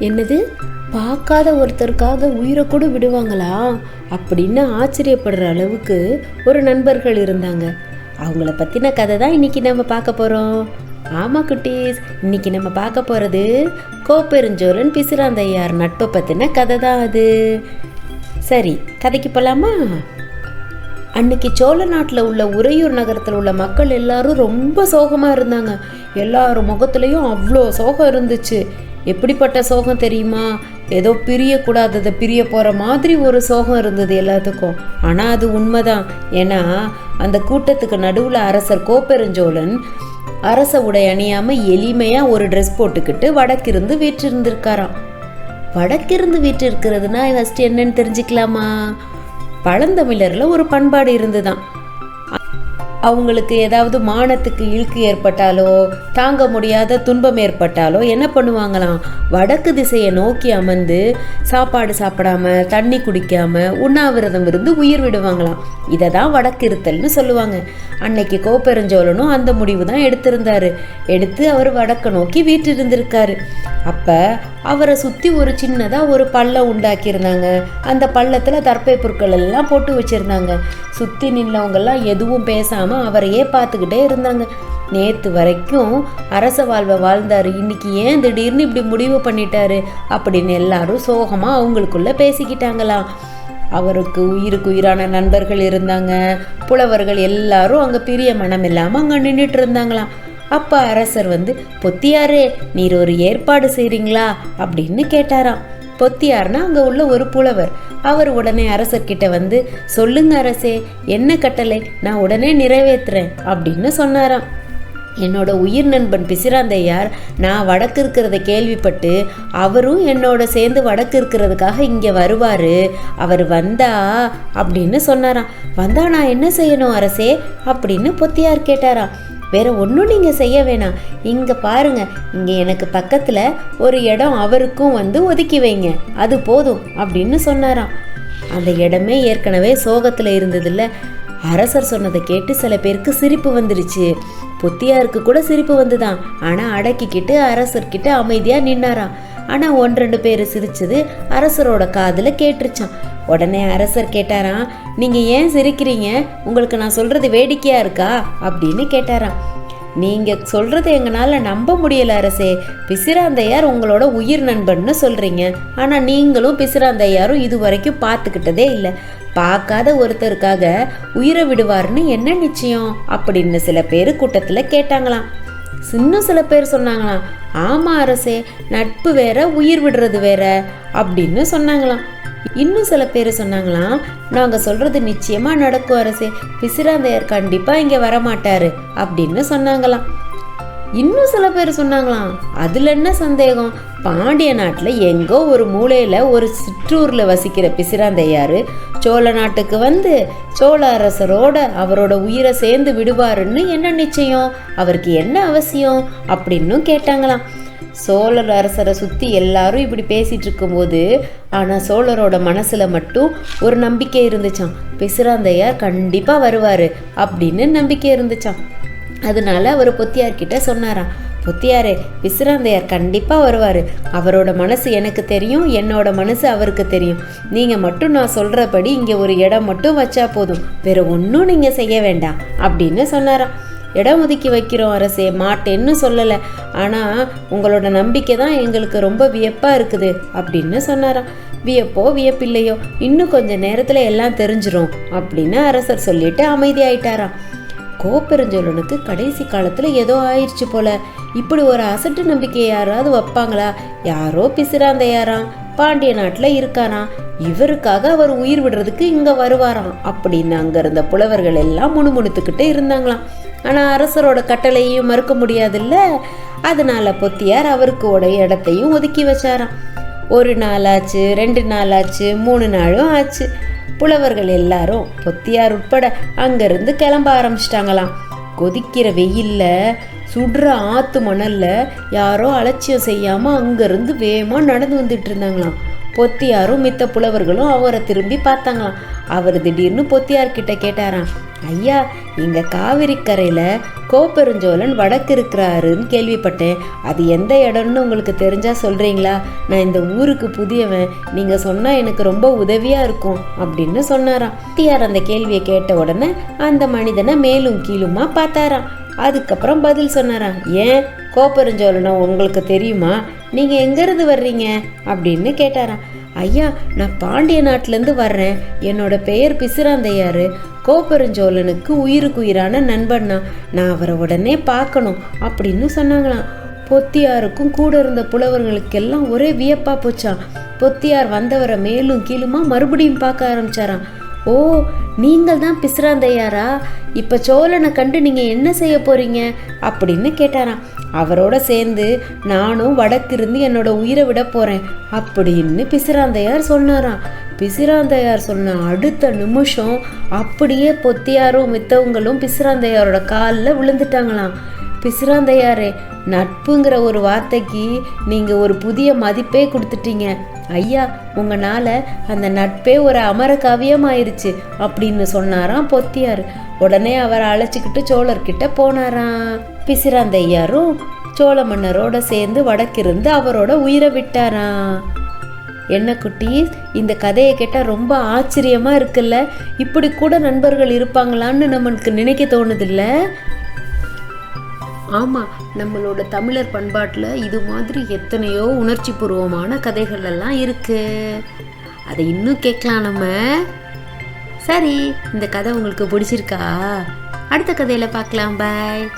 என்னது? பார்க்காத ஒருத்தருக்காக உயிரை கூட விடுவாங்களா? அப்படின்னு ஆச்சரியப்படுற அளவுக்கு ஒரு நண்பர்கள் இருந்தாங்க. அவங்கள பற்றின கதை தான் இன்னைக்கு நம்ம பார்க்க போகிறோம் ஆமாம் குட்டீஸ் இன்னைக்கு நம்ம பார்க்க போகிறது கோப்பெருஞ்சோழன் பிசுராந்தையார் நட்பை பற்றின கதை தான் அது. சரி கதைக்கு போகலாமா அன்னைக்கு சோழ நாட்டில் உள்ள உறையூர் நகரத்தில் உள்ள மக்கள் எல்லாரும் ரொம்ப சோகமாக இருந்தாங்க. எல்லார் முகத்துலேயும் அவ்வளோ சோகம் இருந்துச்சு. எப்படிப்பட்ட சோகம் தெரியுமா? ஏதோ பிரியக்கூடாததை பிரிய போகிற மாதிரி ஒரு சோகம் இருந்தது எல்லாத்துக்கும். ஆனால் அது உண்மைதான். ஏன்னா அந்த கூட்டத்துக்கு நடுவில் அரசர் கோப்பெருஞ்சோழன் அரச உடை அணியாமல் எளிமையாக ஒரு ட்ரெஸ் போட்டுக்கிட்டு வடக்கிருந்து வீற்றிருந்திருக்காராம். வடக்கிருந்து வீட்டு இருக்கிறதுனா ஃபஸ்ட்டு என்னன்னு தெரிஞ்சுக்கலாமா? பழந்தமிழரில் ஒரு பண்பாடு இருந்துதான். அவங்களுக்கு ஏதாவது மானத்துக்கு இழுக்கு ஏற்பட்டாலோ தாங்க முடியாத துன்பம் ஏற்பட்டாலோ என்ன பண்ணுவாங்களாம்? வடக்கு திசையை நோக்கி அமர்ந்து சாப்பாடு சாப்பிடாம தண்ணி குடிக்காம உண்ணாவிரதம் இருந்து உயிர் விடுவாங்களாம். இதை தான் வடக்கு இருத்தல்னு சொல்லுவாங்க. அன்னைக்கு கோப்பெருஞ்சோழனும் அந்த முடிவு தான் எடுத்திருந்தாரு. எடுத்து அவர் வடக்க நோக்கி வீற்றிருந்திருக்காரு. அப்போ அவரை சுற்றி ஒரு சின்னதாக ஒரு பள்ளம் உண்டாக்கியிருந்தாங்க. அந்த பள்ளத்தில் தற்பை பொருட்கள் எல்லாம் போட்டு வச்சுருந்தாங்க. சுற்றி நின்றவங்கெல்லாம் எதுவும் இல்லாமல் அவரையே பார்த்துக்கிட்டே இருந்தாங்க. நேற்று வரைக்கும் அரச வாழ்வை வாழ்ந்தாரு. இன்னைக்கு ஏன் திடீர்னு இப்படி முடிவு பண்ணிட்டாரு அப்படின்னு எல்லாரும் சோகமாக அவங்களுக்குள்ள பேசிக்கிட்டாங்களாம். அவருக்கு உயிருக்கு உயிரான நண்பர்கள் இருந்தாங்க. புலவர்கள் எல்லாரும் அங்கே பிரிய மனம் இல்லாமல் அங்கே நின்றுட்டு இருந்தாங்களாம். அப்போ அரசர் வந்து பொத்தியாரே நீர் ஒரு ஏற்பாடு செய்கிறீங்களா அப்படின்னு கேட்டாராம். பொத்தியார்னா அங்கே உள்ள ஒரு புலவர். அவர் உடனே அரசர்கிட்ட வந்து சொல்லுங்க அரசே என்ன கட்டளை? நான் உடனே நிறைவேற்றுறேன் அப்படின்னு சொன்னாராம். என்னோட உயிர் நண்பன் பிசிராந்தையார் நான் வடக்கு இருக்கிறத கேள்விப்பட்டு அவரும் என்னோட சேர்ந்து வடக்கு இருக்கிறதுக்காக இங்கே வருவார் அவர் வந்தா அப்படின்னு சொன்னாராம். வந்தா நான் என்ன செய்யணும் அரசே? அப்படின்னு பொத்தியார் கேட்டாராம். வேற ஒன்றும் நீங்கள் செய்ய வேணாம். இங்கே பாருங்க இங்கே எனக்கு பக்கத்தில் ஒரு இடம் அவருக்கும் வந்து ஒதுக்கி வைங்க. அது போதும் அப்படின்னு சொன்னாராம். அந்த இடமே ஏற்கனவே சோகத்தில் இருந்ததில்ல. அரசர் சொன்னதை கேட்டு சில பேருக்கு சிரிப்பு வந்துருச்சு. புத்தியாருக்கு கூட சிரிப்பு வந்துதான். ஆனால் அடக்கிக்கிட்டு அரசர்கிட்ட அமைதியாக நின்னாராம். ஆனால் ஒன்று ரெண்டு பேர் சிரிச்சது அரசரோட காதில் கேட்டுருச்சான் உடனே அரசர் கேட்டாராம் நீங்கள் ஏன் சிரிக்கிறீங்க? உங்களுக்கு நான் சொல்கிறது வேடிக்கையாக இருக்கா? அப்படின்னு கேட்டாராம். நீங்கள் சொல்கிறது எங்களால் நம்ப முடியல அரசே பிசிராந்தையார் உங்களோட உயிர் நண்பன்னு சொல்கிறீங்க ஆனால் நீங்களும் பிசிராந்தையாரும் இது வரைக்கும் பார்த்துக்கிட்டதே இல்லை. பார்க்காத ஒருத்தருக்காக உயிரை விடுவார்னு என்ன நிச்சயம்? அப்படின்னு சில பேர் கூட்டத்தில் கேட்டாங்களாம். இன்னும் சில பேர் சொன்னாங்களாம் ஆமாம் அரசே நட்பு வேற உயிர் விடுறது வேற அப்படின்னு சொன்னாங்களாம். இன்னும் சில பேர் சொன்னாங்களாம் நாங்கள் சொல்கிறது நிச்சயமாக நடக்கும் அரசே பிசிராந்தையர் கண்டிப்பாக இங்கே வரமாட்டாரு அப்படின்னு சொன்னாங்களாம். இன்னும் சில பேர் சொன்னாங்களாம் அதில் என்ன சந்தேகம்? பாண்டிய நாட்டில் எங்கோ ஒரு மூலையில் ஒரு சிற்றூரில் வசிக்கிற பிசிராந்தையார் சோழ நாட்டுக்கு வந்து சோழ அரசரோட அவரோட உயிரை சேர்ந்து விடுவாருன்னு என்ன நிச்சயம்? அவருக்கு என்ன அவசியம்? அப்படின்னும் கேட்டாங்களாம். சோழர் அரசரை சுற்றி எல்லாரும் இப்படி பேசிட்டு இருக்கும்போது ஆனால் சோழரோட மனசில் மட்டும் ஒரு நம்பிக்கை இருந்துச்சாம். பிசுராந்தையார் கண்டிப்பாக வருவார் அப்படின்னு நம்பிக்கை இருந்துச்சாம். அதனால அவர் பொத்தியார்கிட்ட சொன்னாராம். புத்தியாரே விசிறாந்தையார் கண்டிப்பாக வருவார். அவரோட மனசு எனக்கு தெரியும் என்னோட மனசு அவருக்கு தெரியும். நீங்கள் மட்டும் நான் சொல்கிறபடி இங்கே ஒரு இடம் மட்டும் வச்சா போதும். வேறு ஒன்றும் நீங்கள் செய்ய வேண்டாம் அப்படின்னு சொன்னாராம். இடம் ஒதுக்கி வைக்கிறோம் அரசே மாட்டேன்னு சொல்லலை. ஆனால் உங்களோட நம்பிக்கை தான் எங்களுக்கு ரொம்ப வியப்பாக இருக்குது அப்படின்னு சொன்னாராம். வியப்போ வியப்பில்லையோ இன்னும் கொஞ்சம் நேரத்தில் எல்லாம் தெரிஞ்சிடும் அப்படின்னு அரசர் சொல்லிட்டு அமைதியாயிட்டாராம். கோப்பெருஞ்சோழனுக்கு கடைசி காலத்தில் ஏதோ ஆயிடுச்சு போல. இப்படி ஒரு அசட்டு நம்பிக்கை யாராவது வைப்பாங்களா? யாரோ பிசிராந்தையாராம் பாண்டிய நாட்டில் இருக்காராம் இவருக்காக அவர் உயிர் விடுறதுக்கு இங்கே வருவாராம். அப்படின்னு அங்கே இருந்த புலவர்கள் எல்லாம் முணுமுணுத்துக்கிட்டே இருந்தாங்களாம். ஆனால் அரசரோட கட்டளையையும் மறுக்க முடியாதுல்ல? அதனால பொத்தியார் அவருக்கு உடைய இடத்தையும் ஒதுக்கி வச்சாராம். ஒரு நாள் ஆச்சு ரெண்டு நாள் ஆச்சு மூணு நாளும் ஆச்சு. புலவர்கள் எல்லாரும் பொத்தியார் உட்பட அங்கேருந்து கிளம்ப ஆரம்பிச்சிட்டாங்களாம். கொதிக்கிற வெயில்ல சுடுற ஆத்து மணல்ல யாரோ அலட்சியம் செய்யாம அங்கேருந்து வேகமாக நடந்து வந்துட்டு இருந்தாங்களாம். பொத்தியாரும் மித்த புலவர்களும் அவரை திரும்பி பார்த்தாங்களாம். அவர் திடீர்னு பொத்தியார்கிட்ட கேட்டாராம் ஐயா இங்க காவிரிக்கரையில் கரையில கோப்பெருஞ்சோழன் வடக்கு இருக்கிறாருன்னு கேள்விப்பட்டேன். அது எந்த இடம்னு உங்களுக்கு தெரிஞ்சா சொல்றீங்களா? நான் இந்த ஊருக்கு புதியவன் நீங்க சொன்னா எனக்கு ரொம்ப உதவியா இருக்கும் அப்படின்னு சொன்னாராம். அத்தியார் அந்த கேள்வியை கேட்ட உடனே அந்த மனிதனை மேலும் கீழுமா பார்த்தாராம். அதுக்கப்புறம் பதில் சொன்னாராம் ஏன்? கோப்பெருஞ்சோழனை உங்களுக்கு தெரியுமா? நீங்க எங்கிருந்து வர்றீங்க? அப்படின்னு கேட்டாராம். ஐயா நான் பாண்டிய நாட்டிலேருந்து வர்றேன். என்னோட பெயர் பிசிராந்தையாரு. கோப்பெருஞ்சோழனுக்கு உயிருக்குயிரான நண்பன்னா நான் அவரை உடனே பார்க்கணும் அப்படின்னு சொன்னாங்களாம். பொத்தியாருக்கும் கூட இருந்த புலவர்களுக்கெல்லாம் ஒரே வியப்பா போச்சான் பொத்தியார் வந்தவரை மேலும் கீழுமா மறுபடியும் பார்க்க ஆரம்பிச்சாராம். ஓ நீங்கள் தான் பிசுராந்தையாரா இப்போ சோழனை கண்டு நீங்கள் என்ன செய்ய போறீங்க? அப்படின்னு கேட்டாராம். அவரோட சேர்ந்து நானும் வடக்கிருந்து என்னோட உயிரை விட போகிறேன் அப்படின்னு பிசிராந்தையார் சொன்னாராம். பிசிராந்தையார் சொன்ன அடுத்த நிமிஷம் அப்படியே பொத்தியாரும் மித்தவங்களும் பிசிராந்தையாரோட காலில் விழுந்துட்டாங்களாம். பிசிராந்தையாரே நட்புங்கிற ஒரு வார்த்தைக்கு நீங்கள் ஒரு புதிய மதிப்பே கொடுத்துட்டீங்க. ஐயா உங்களால் அந்த நட்பே ஒரு அமர காவியமாயிருச்சு அப்படின்னு சொன்னாராம் பொத்தியார். உடனே அவரை அழைச்சிக்கிட்டு சோழர்கிட்ட போனாராம். பிசிராந்தையாரும் சோழ மன்னரோட சேர்ந்து வடக்கிருந்து அவரோட உயிரை விட்டாராம். என்ன குட்டி இந்த கதையை கேட்டால் ரொம்ப ஆச்சரியமாக இருக்குல்ல? இப்படி கூட நண்பர்கள் இருப்பாங்களான்னு நம்மளுக்கு நினைக்க தோணுதில்ல? ஆமாம் நம்மளோட தமிழர் பண்பாட்டில் இது மாதிரி எத்தனையோ உணர்ச்சி பூர்வமான கதைகள் எல்லாம் இருக்கு. அதை இன்னும் கேட்கலாம் நம்ம. சரி இந்த கதை உங்களுக்கு பிடிச்சிருக்கா? அடுத்த கதையில் பார்க்கலாம் பாய்.